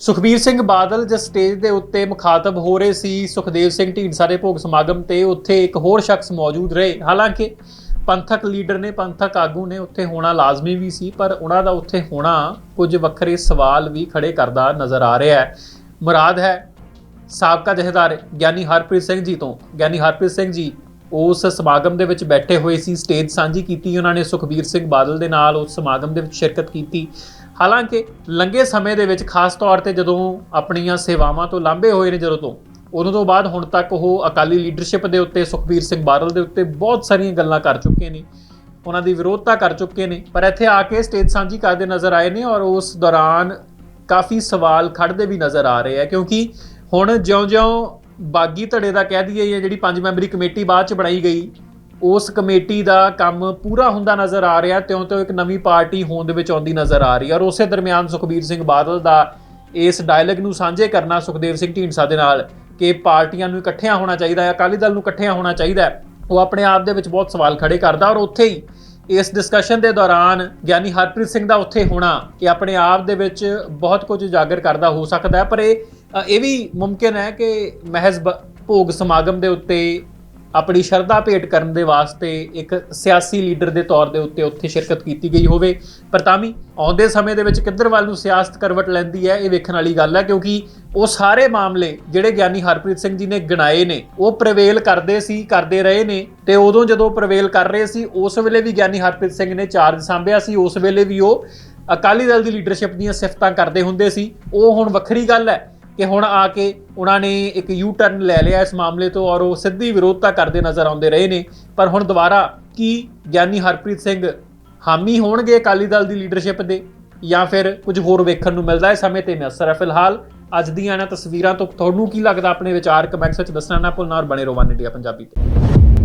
ਸੁਖਬੀਰ ਸਿੰਘ ਬਾਦਲ ਜਿਸ ਸਟੇਜ ਦੇ ਉੱਤੇ ਮੁਖਾਤਬ ਹੋ ਰਹੇ ਸੀ, ਸੁਖਦੇਵ ਸਿੰਘ ਢੀਂਡਸਾ ਦੇ ਭੋਗ ਸਮਾਗਮ ਤੇ ਉੱਥੇ ਇੱਕ ਹੋਰ ਸ਼ਖਸ ਮੌਜੂਦ ਰਹੇ। ਹਾਲਾਂਕਿ ਪੰਥਕ ਲੀਡਰ ਨੇ, ਪੰਥਕ ਆਗੂ ਨੇ ਉੱਥੇ ਹੋਣਾ ਲਾਜ਼ਮੀ ਵੀ ਸੀ, ਪਰ ਉਹਨਾਂ ਦਾ ਉੱਥੇ ਹੋਣਾ ਕੁਝ ਵੱਖਰੇ ਸਵਾਲ ਵੀ ਖੜੇ ਕਰਦਾ ਨਜ਼ਰ ਆ ਰਿਹਾ ਹੈ। ਮੁਰਾਦ ਹੈ, ਸਾਬਕਾ ਜਥੇਦਾਰ ਗਿਆਨੀ ਹਰਪ੍ਰੀਤ ਸਿੰਘ ਜੀ ਤੋਂ। ਗਿਆਨੀ ਹਰਪ੍ਰੀਤ ਸਿੰਘ ਜੀ ਉਸ ਸਮਾਗਮ ਦੇ ਵਿੱਚ ਬੈਠੇ ਹੋਏ ਸੀ, ਸਟੇਜ ਸਾਂਝੀ ਕੀਤੀ ਉਹਨਾਂ ਨੇ, ਸੁਖਬੀਰ ਸਿੰਘ ਬਾਦਲ ਦੇ ਨਾਲ ਉਸ ਸਮਾਗਮ ਦੇ ਵਿੱਚ ਸ਼ਿਰਕਤ ਕੀਤੀ। ਹਾਲਾਂਕਿ ਲੰਗੇ ਸਮੇਂ ਦੇ ਵਿੱਚ ਖਾਸ ਤੌਰ ਤੇ ਜਦੋਂ ਆਪਣੀਆਂ ਸੇਵਾਵਾਂ ਤੋਂ ਲਾਂਭੇ ਹੋਏ ਨੇ ਜਦੋਂ ਤੋਂ, ਉਦੋਂ ਤੋਂ ਬਾਅਦ ਹੁਣ ਤੱਕ ਉਹ ਅਕਾਲੀ ਲੀਡਰਸ਼ਿਪ ਦੇ ਉੱਤੇ, ਸੁਖਬੀਰ ਸਿੰਘ ਬਾਦਲ ਦੇ ਉੱਤੇ ਬਹੁਤ ਸਾਰੀਆਂ ਗੱਲਾਂ ਕਰ ਚੁੱਕੇ ਨੇ। ਉਹਨਾਂ ਦੀ ਵਿਰੋਧਤਾ ਕਰ ਚੁੱਕੇ ਨੇ, ਪਰ ਇੱਥੇ ਆ ਕੇ ਸਟੇਜ ਸਾਂਝੀ ਕਰਦੇ ਨਜ਼ਰ ਆਏ ਨੇ ਔਰ ਉਸ ਦੌਰਾਨ ਕਾਫੀ ਸਵਾਲ ਖੜਦੇ ਵੀ ਨਜ਼ਰ ਆ ਰਹੇ ਆ, ਕਿਉਂਕਿ ਹੁਣ ਜਿਉਂ-ਜਿਉਂ ਬਾਗੀ ਧੜੇ ਦਾ ਕਹਿ ਦਈਏ ਜਾਂ ਜਿਹੜੀ ਪੰਜ ਮੈਂਬਰੀ ਕਮੇਟੀ ਬਾਅਦ ਚ ਬਣਾਈ ਗਈ, ਉਸ ਕਮੇਟੀ ਦਾ ਕੰਮ ਪੂਰਾ ਹੁੰਦਾ ਨਜ਼ਰ ਆ ਰਿਹਾ ਤਿਉਂ-ਤਿਉਂ ਇੱਕ ਨਵੀਂ ਪਾਰਟੀ ਹੋਣ ਦੇ ਵਿੱਚ ਆਉਂਦੀ ਨਜ਼ਰ ਆ ਰਹੀ ਹੈ। ਔਰ ਉਸੇ ਦਰਮਿਆਨ ਸੁਖਬੀਰ ਸਿੰਘ ਬਾਦਲ ਦਾ ਇਸ ਡਾਇਲੌਗ ਨੂੰ ਸਾਂਝੇ ਕਰਨਾ ਸੁਖਦੇਵ ਸਿੰਘ ਢੀਂਡਸਾ ਦੇ ਨਾਲ ਕਿ ਪਾਰਟੀਆਂ ਨੂੰ ਇਕੱਠਿਆਂ ਹੋਣਾ ਚਾਹੀਦਾ ਹੈ, ਅਕਾਲੀ ਦਲ ਨੂੰ ਇਕੱਠਿਆਂ ਹੋਣਾ ਚਾਹੀਦਾ ਹੈ, ਉਹ ਆਪਣੇ ਆਪ ਦੇ ਵਿੱਚ ਬਹੁਤ ਸਵਾਲ ਖੜੇ ਕਰਦਾ। ਔਰ ਉੱਥੇ ਹੀ ਇਸ ਡਿਸਕਸ਼ਨ ਦੇ ਦੌਰਾਨ ਗਿਆਨੀ ਹਰਪ੍ਰੀਤ ਸਿੰਘ ਦਾ ਉੱਥੇ ਹੋਣਾ ਕਿ ਆਪਣੇ ਆਪ ਦੇ ਵਿੱਚ ਬਹੁਤ ਕੁਝ ਉਜਾਗਰ ਕਰਦਾ ਹੋ ਸਕਦਾ ਹੈ, ਪਰ ਇਹ ਇਹ ਵੀ ਮੁਮਕਿਨ ਹੈ ਕਿ ਮਹਿਜ਼ ਬ- ਭੋਗ ਸਮਾਗਮ ਦੇ ਉੱਤੇ ਆਪਣੀ ਸ਼ਰਧਾ ਭੇਟ ਕਰਨ ਦੇ ਵਾਸਤੇ ਇੱਕ ਸਿਆਸੀ ਲੀਡਰ ਦੇ ਤੌਰ ਦੇ ਉੱਤੇ ਉੱਥੇ ਸ਼ਿਰਕਤ ਕੀਤੀ ਗਈ ਹੋਵੇ। ਪਰ ਤਾਂ ਵੀ ਆਉਂਦੇ ਸਮੇਂ ਦੇ ਵਿੱਚ ਕਿੱਧਰ ਵੱਲ ਨੂੰ ਸਿਆਸਤ ਕਰਵਟ ਲੈਂਦੀ ਹੈ, ਇਹ ਵੇਖਣ ਵਾਲੀ ਗੱਲ ਹੈ, ਕਿਉਂਕਿ ਉਹ ਸਾਰੇ ਮਾਮਲੇ ਜਿਹੜੇ ਗਿਆਨੀ ਹਰਪ੍ਰੀਤ ਸਿੰਘ ਜੀ ਨੇ ਗਿਣਾਏ ਨੇ, ਉਹ ਪ੍ਰਵੇਲ ਕਰਦੇ ਸੀ, ਕਰਦੇ ਰਹੇ ਨੇ ਤੇ ਉਦੋਂ ਜਦੋਂ ਪ੍ਰਵੇਲ ਕਰ ਰਹੇ ਸੀ, ਉਸ ਵੇਲੇ ਵੀ ਗਿਆਨੀ ਹਰਪ੍ਰੀਤ ਸਿੰਘ ਨੇ ਚਾਰਜ ਸੰਭਿਆ ਸੀ, ਉਸ ਵੇਲੇ ਵੀ ਉਹ ਅਕਾਲੀ ਦਲ ਦੀ ਲੀਡਰਸ਼ਿਪ ਦੀਆਂ ਸਿਫਤਾਂ ਕਰਦੇ ਹੁੰਦੇ ਸੀ। ਉਹ ਹੁਣ ਵੱਖਰੀ ਗੱਲ ਹੈ ਕਿ ਹੁਣ ਆ ਕੇ ਉਹਨਾਂ ਨੇ ਇੱਕ ਯੂ ਟਰਨ ਲੈ ਲਿਆ ਇਸ ਮਾਮਲੇ ਤੋਂ ਔਰ ਉਹ ਸਿੱਧੀ ਵਿਰੋਧਤਾ ਕਰਦੇ ਨਜ਼ਰ ਆਉਂਦੇ ਰਹੇ ਨੇ। ਪਰ ਹੁਣ ਦੁਬਾਰਾ ਕੀ ਗਿਆਨੀ ਹਰਪ੍ਰੀਤ ਸਿੰਘ ਹਾਮੀ ਹੋਣਗੇ ਅਕਾਲੀ ਦਲ ਦੀ ਲੀਡਰਸ਼ਿਪ ਦੇ ਜਾਂ ਫਿਰ ਕੁਝ ਹੋਰ ਵੇਖਣ ਨੂੰ ਮਿਲਦਾ ਹੈ? ਸਮੇਂ ਤੇ ਮਿਆਸਰ ਹੈ ਫਿਲਹਾਲ। ਅੱਜ ਦੀਆਂ ਇਹਨਾਂ ਤਸਵੀਰਾਂ ਤੋਂ ਤੁਹਾਨੂੰ ਕੀ ਲੱਗਦਾ? ਆਪਣੇ ਵਿਚਾਰ ਕਮੈਂਟਸ ਵਿੱਚ ਦੱਸਣਾ, ਨਾ ਭੁੱਲਣਾ ਔਰ ਬਣੇ ਰਹੋ ਵਨ ਇੰਡੀਆ ਪੰਜਾਬੀ ਤੇ।